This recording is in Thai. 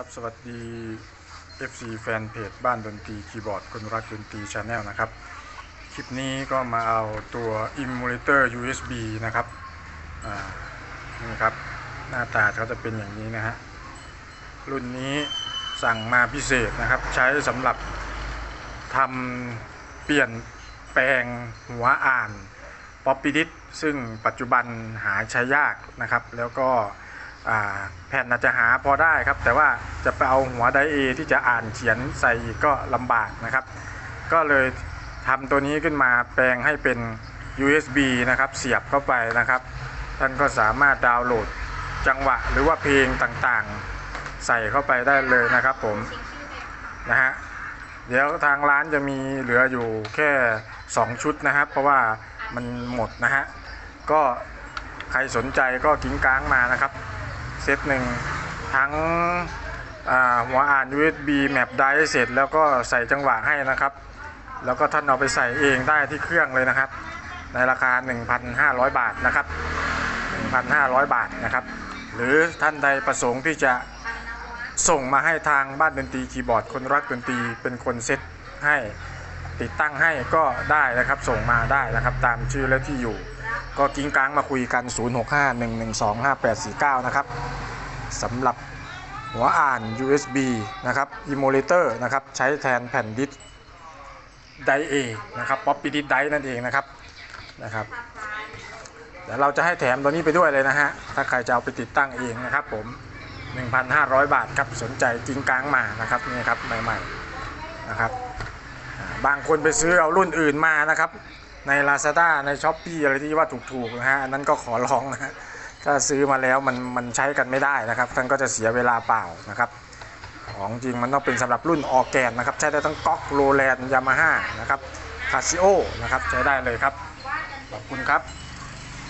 ครับสวัสดี FC แฟนเพจบ้านดนตรีคีย์บอร์ดคนรักดนตรีชาแนลนะครับ คลิปนี้ก็มาเอาตัว Emulator USB นะครับนี่ครับ หน้าตาเขาจะเป็นอย่างนี้นะฮะ รุ่นนี้สั่งมาพิเศษนะครับ ใช้สำหรับทำเปลี่ยนแปลงหัวอ่านป๊อปปี้ดิสซึ่งปัจจุบันหาใช้ยากนะครับ แล้วก็ แผ่นอาจจะหาพอได้ครับ แต่ว่าจะไปเอาหัวไดเอที่จะอ่านเขียนใส่อีกก็ลำบากนะครับ ก็เลยทำตัวนี้ขึ้นมาแปลงให้เป็น USB นะครับ เสียบเข้าไปนะครับ ท่านก็สามารถดาวน์โหลดจังหวะหรือว่าเพลงต่างๆ ใส่เข้าไปได้เลยนะครับผมนะฮะเดี๋ยวทางร้านจะมีเหลืออยู่แค่ 2 ชุดนะครับ เพราะว่ามันหมดนะฮะก็ใครสนใจก็กิ้งก้างมานะครับ เซตหนึ่งทั้งอ่าหัวอ่าน USB แมปได้เสร็จแล้วก็ใส่จังหวะให้นะครับ แล้วก็ท่านเอาไปใส่เองได้ที่เครื่องเลยนะครับ ในราคา 1,500 บาทนะครับ 1,500 บาทนะครับ หรือท่านใดประสงค์ที่จะส่งมาให้ทางบ้านดนตรีคีย์บอร์ดคนรักดนตรีเป็นคนเซตให้ติดตั้งให้ก็ได้นะครับ ส่งมาได้นะครับ ตามชื่อและที่อยู่ ก็กิ้งก้างมาคุยกัน 0651125849 นะครับสำหรับหัวอ่าน USB นะครับ Emulator นะครับใช้แทนแผ่นดิสไดเอนะครับป๊อปปี้ดิสไดนั่นเองนะครับนะครับเดี๋ยวเราจะให้แถมตัวนี้ไปด้วยเลยนะฮะ ถ้าใครจะเอาไปติดตั้งเองนะครับผม 1,500 บาทครับ สนใจกิ้งก้างมานะครับนี่ครับใหม่ๆนะครับ บางคนไปซื้อเอารุ่นอื่นมานะครับ ใน Lazada ใน s h อ p e e อะไรที่ว่าถูกๆนะฮะอันนั้นก็ขอร้องนะ ถ้าซื้อมาแล้วมันมันใช้กันไม่ได้นะครับท่านก็จะเสียเวลาเปล่านะครับ ของจริงมันต้องเป็นสำหรับรุ่นออแกนนะครับ ใช้ได้ทั้งก๊อกโรแลนยามาฮ่านะครับคาซิโอนะครับใช้ได้เลยครับ ขอบคุณครับ